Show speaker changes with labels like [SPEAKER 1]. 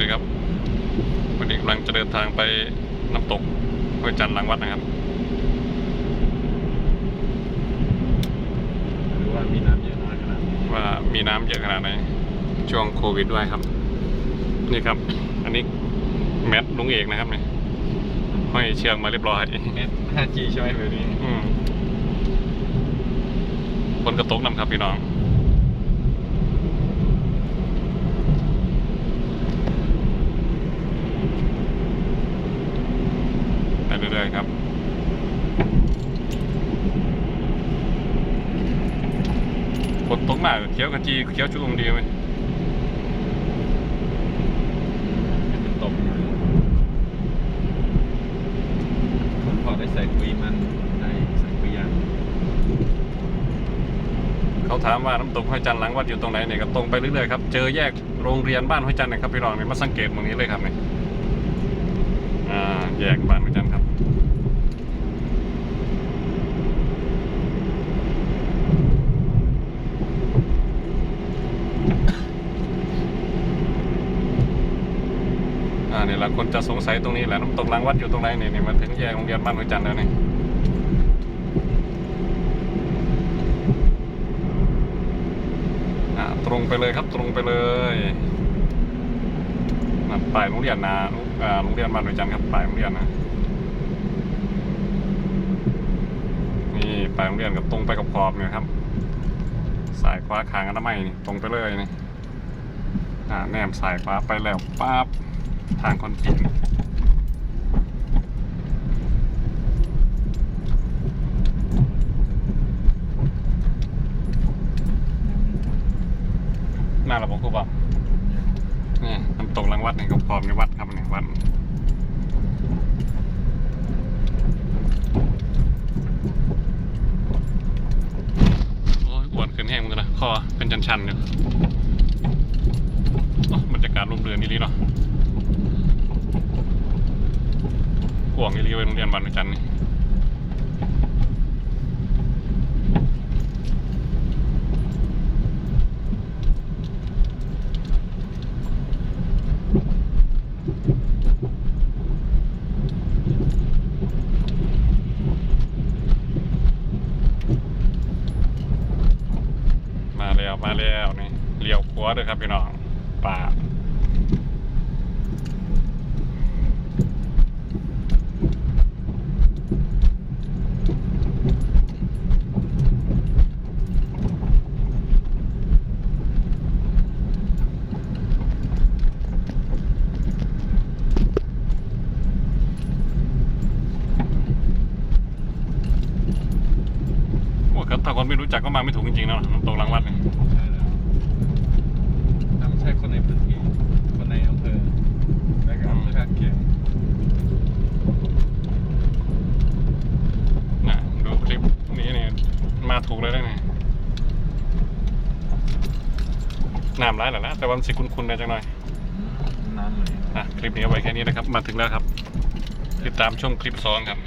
[SPEAKER 1] ดีครับ วันนี้กำลังจะเดินทางไปน้ำตกห้วยจันทร์หลังวัดนะครับ
[SPEAKER 2] หรือว่ามีน้ำเยอะน้อยขนาดนี้
[SPEAKER 1] ว่ามีน้ำเยอะขนาดไหนช่วงโควิดด้วยครับ นี่ครับ อันนี้แมทลุงเอกนะครับเนี่ยห้อยเชือกมาเรียบร้อย
[SPEAKER 2] เน็ต 5G ใช่ไหมแบบนี้
[SPEAKER 1] อืมคนกระตกนำครับพี่น้อง ไปเรื่อยๆครับฝนตกมากเขียวขจีเขียวชุ่มดีไหม
[SPEAKER 2] เป็นตกอยู่ผมพอได้ใส่ปุ๋ยมันได้ใส่ปุ๋ยยาง
[SPEAKER 1] เขาถามว่าน้ำตกห้วยจันหลังวัดอยู่ตรงไหนเนี่ยก็ตรงไปเรื่อยๆครับเจอแยกโรงเรียนบ้านห้วยจันทร์นะครับพี่รองเนี่ยมาสังเกตตรงนี้เลยครับเนี่ยอ่าแยกบ้าน ห้วครับอ่าเนี่ยหลายคนจะสงสัยตรงนี้แหละน้ำตกลังวัดอยู่ตรงไหนเนี่ยเนี่ยมาถึงแยกโรงเรียนบ้านห้วยจันทร์แล้วเนี่ยอ่าตรงไปเลยครับตรงไปเลยนั่นป้ายโรงเรียนนะอ่าโรงเรียนบ้านดอยจันทร์ครับป้ายโรงเรียนนะนี่ป้ายโรงเรียนกับตรงไปกับขอบเนี่ยครับสายขวาขางอนามัยนี่ตรงไปเลยนี่อ่าแนมสายขวาไปแล้วปั๊บ ทางคอนกรีตหน้าระบบครูบอกนี่น้ำตกหลังวัดนี่กับขอบในวัดครับนี่วัดโอ้ยอ้วนขึ้นแห้งเหมือนกันนะคอเป็นชันๆอยู่โอ้บรรยากาศร่มเรือนนี่ลีเนาะก วงนี่ลีไปโรงเรียนบ้านจันทร์มาแล้วมาแล้วนี่เลี้ยวขวาเด้อครับพี่น้องป่าโอ้ ครับถ้าคนไม่รู้จักก็มาไม่ถูกจริงๆเนาะน้ำตกหลังวัดนี่
[SPEAKER 2] ใช่แล้วถ้าไม่ใช่คนในพื้นที่ คนในอำเภอและก็อำเภอข้างเคียง
[SPEAKER 1] นะดูคลิปนี้เนี่ยมาถูกเลยได้ไงน้ำร้ายแหละนะแต่ว่ามันสิคุ้นๆนะจังหน่อย
[SPEAKER 2] น้ำเลย
[SPEAKER 1] อะคลิปนี้เอาไว้แค่นี้นะครับ มาถึงแล้วครับ ติดตามช่วงคลิปซ้อนครับ